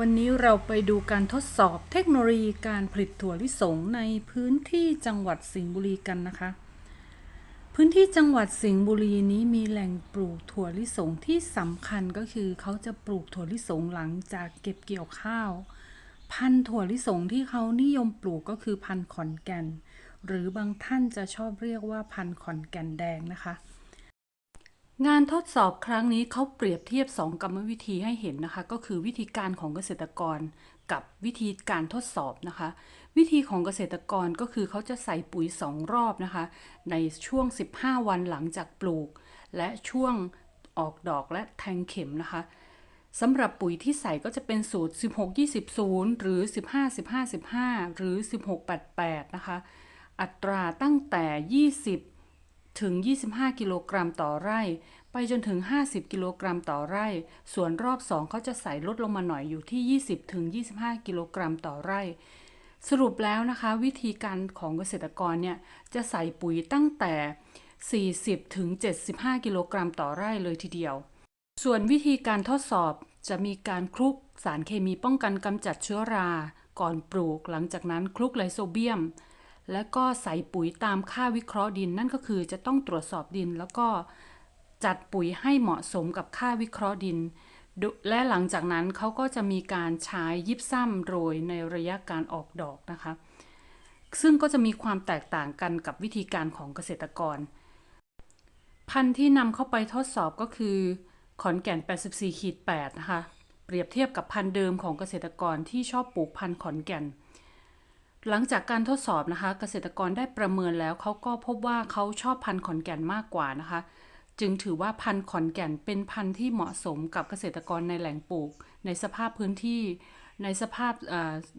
วันนี้เราไปดูการทดสอบเทคโนโลยีการผลิตถั่วลิสงในพื้นที่จังหวัดสิงห์บุรีกันนะคะ พื้นที่จังหวัดสิงห์บุรีนี้มีแหล่งปลูกถั่วลิสงที่สำคัญก็คือเขาจะปลูกถั่วลิสงหลังจากเก็บเกี่ยวข้าว พันธุ์ถั่วลิสงที่เขานิยมปลูกก็คือพันธุ์ขอนแก่น หรือบางท่านจะชอบเรียกว่าพันธุ์ขอนแก่นแดงนะคะ งานทดสอบครั้งนี้เขาเปรียบเทียบ 2 กรรมวิธีให้เห็นนะคะ ก็คือวิธีการของเกษตรกรกับวิธีการทดสอบนะคะ วิธีของเกษตรกรก็คือเขาจะใส่ปุ๋ย 2 รอบนะคะ ในช่วง 15 วันหลังจากปลูก และช่วงออกดอกและแทงเข็มนะคะสำหรับปุ๋ยที่ใส่ก็จะเป็นสูตร 16-20หรือ 15-15-15 หรือ 16-88 นะคะ อัตราตั้งแต่ 20 ถึง 25 กิโลกรัมต่อไร่ ไปจนถึง 50 กิโลกรัมต่อไร่ ส่วนรอบ 2 เขาจะใส่ลดลงมาหน่อยอยู่ที่ 20 ถึง 25 กิโลกรัมต่อไร่ สรุปแล้วนะคะ วิธีการของเกษตรกรเนี่ย จะใส่ปุ๋ยตั้งแต่ 40 ถึง 75 กิโลกรัมต่อไร่เลยทีเดียว ส่วนวิธีการทดสอบจะมีการคลุกสารเคมีป้องกันกำจัดเชื้อรา ก่อนปลูก หลังจากนั้นคลุกไลโซเบียม และก็ใส่ปุ๋ยตามค่าวิเคราะห์ดิน นั่นก็คือจะต้องตรวจสอบดิน แล้วก็จัดปุ๋ยให้เหมาะสมกับค่าวิเคราะห์ดิน และหลังจากนั้นเขาก็จะมีการใช้ยิบซ้ำโรยในระยะการออกดอกนะคะ ซึ่งก็จะมีความแตกต่างกันกับวิธีการของเกษตรกร พันธุ์ที่นำเข้าไปทดสอบก็คือ ขอนแก่น 84ขีด8นะคะ เปรียบเทียบกับพันธุ์เดิมของเกษตรกรที่ชอบปลูกพันธุ์ขอนแก่น หลังจากการทดสอบนะคะ เกษตรกรได้ประเมินแล้วเขาก็พบว่าเขาชอบพันธุ์ขอนแก่นมากกว่านะคะ จึงถือว่าพันธุ์ขอนแก่นเป็นพันธุ์ที่เหมาะสมกับเกษตรกรในแหล่งปลูก ในสภาพพื้นที่ ในสภาพ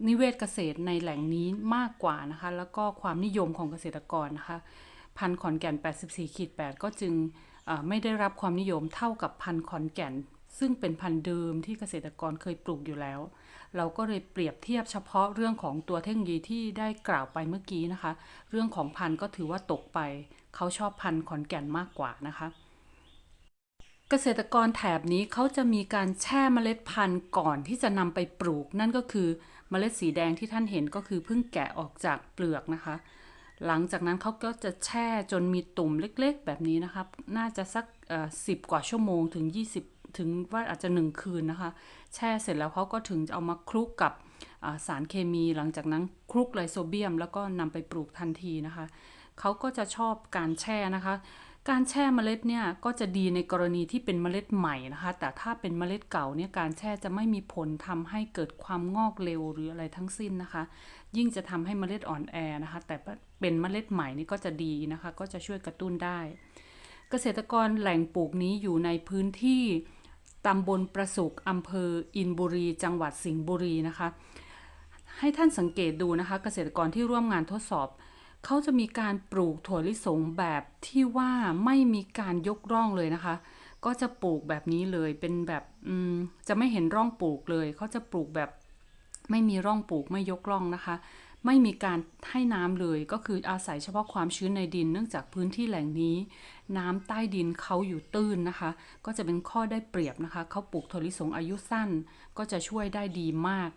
นิเวศเกษตรในแหล่งนี้มากกว่านะคะ แล้วก็ความนิยมของเกษตรกรนะคะ พันธุ์ขอนแก่น 84ขีด8ก็จึงไม่ได้รับความนิยมเท่ากับพันธุ์ขอนแก่น ซึ่งเป็นพันธุ์เดิมที่เกษตรกรเคยปลูกอยู่แล้ว เราก็เลยเปรียบเทียบเฉพาะเรื่องของตัวเทคโนโลยีที่ได้กล่าวไปเมื่อกี้นะคะ เรื่องของพันธุ์ก็ถือว่าตกไป เขาชอบพันธุ์ขอนแก่นมากกว่านะคะ เกษตรกรแถบนี้เขาจะมีการแช่เมล็ดพันธุ์ก่อนที่จะนำไปปลูก นั่นก็คือเมล็ดสีแดงที่ท่านเห็นก็คือเพิ่งแกะออกจากเปลือกนะคะ หลังจากนั้นเขาก็จะแช่จนมีตุ่มเล็กๆ แบบนี้นะคะน่าจะสักสิบกว่าชั่วโมงถึง 20 ถึงว่าอาจจะ 1 คืนนะคะ แช่เสร็จแล้วเขาก็ถึงจะเอามาคลุกกับสารเคมี หลังจากนั้นคลุกไลโซเบียม แล้วก็นำไปปลูกทันทีนะคะเขาก็จะชอบการแช่นะคะ การแช่เมล็ดเนี่ยก็จะดีในกรณีที่เป็นเมล็ดใหม่นะคะ แต่ถ้าเป็นเมล็ดเก่าเนี่ยการแช่จะไม่มีผลทำให้เกิดความงอกเร็วหรืออะไรทั้งสิ้นนะคะ ยิ่งจะทำให้เมล็ดอ่อนแอนะคะ แต่เป็นเมล็ดใหม่นี่ก็จะดีนะคะ ก็จะช่วยกระตุ้นได้ เกษตรกรแหล่งปลูกนี้อยู่ในพื้นที่ ตำบลประสุกอำเภออินบุรี จังหวัดสิงห์บุรีนะคะ ให้ท่านสังเกตดูนะคะเกษตรกรที่ร่วมงานทดสอบ เขาจะมีการปลูกถั่วลิสงแบบที่ว่าไม่มีการยกร่องเลยนะคะ ก็จะปลูกแบบนี้เลยเป็นแบบจะไม่เห็นร่องปลูกเลย เขาจะปลูกแบบไม่มีร่องปลูกไม่ยกร่องนะคะ ไม่มีการให้น้ำเลย ก็คืออาศัยเฉพาะความชื้นในดิน เนื่องจากพื้นที่แหล่งนี้ น้ำใต้ดินเขาอยู่ตื้นนะคะ ก็จะเป็นข้อได้เปรียบนะคะ เขาปลูกถั่วลิสงอายุสั้น ก็จะช่วยได้ดีมาก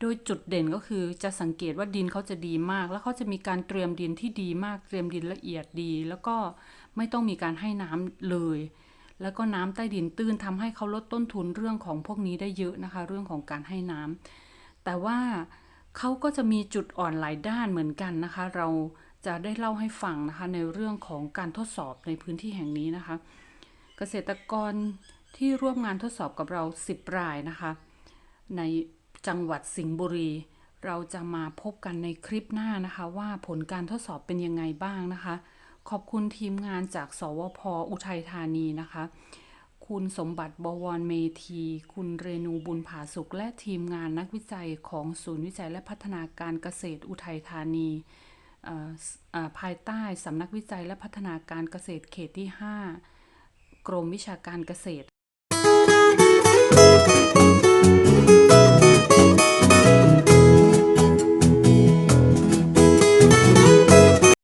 โดยจุดเด่นก็คือจะสังเกตว่าดินเขาจะดีมาก แล้วเขาจะมีการเตรียมดินที่ดีมาก เตรียมดินละเอียดดี แล้วก็ไม่ต้องมีการให้น้ำเลยแล้วก็น้ำใต้ดินตื้นทำให้เขาลดต้นทุนเรื่องของพวกนี้ได้เยอะนะคะ เรื่องของการให้น้ำแต่ว่า เขาก็จะมีจุดอ่อนหลายด้านเหมือนกันนะคะ เราจะได้เล่าให้ฟังนะคะในเรื่องของการทดสอบในพื้นที่แห่งนี้นะคะ เกษตรกรที่ร่วมงานทดสอบกับเรา 10 รายนะคะ ในจังหวัดสิงห์บุรี เราจะมาพบกันในคลิปหน้านะคะ ว่าผลการทดสอบเป็นยังไงบ้างนะคะ ขอบคุณทีมงานจากสวพอุทัยธานีนะคะ คุณสมบัติบวรเมธี คุณเรนูบุญผาสุข และทีมงานนักวิจัยของศูนย์วิจัยและพัฒนาการเกษตรอุทัยธานีภายใต้สำนักวิจัยและพัฒนาการเกษตรเขตที่ 5 กรมวิชาการเกษตร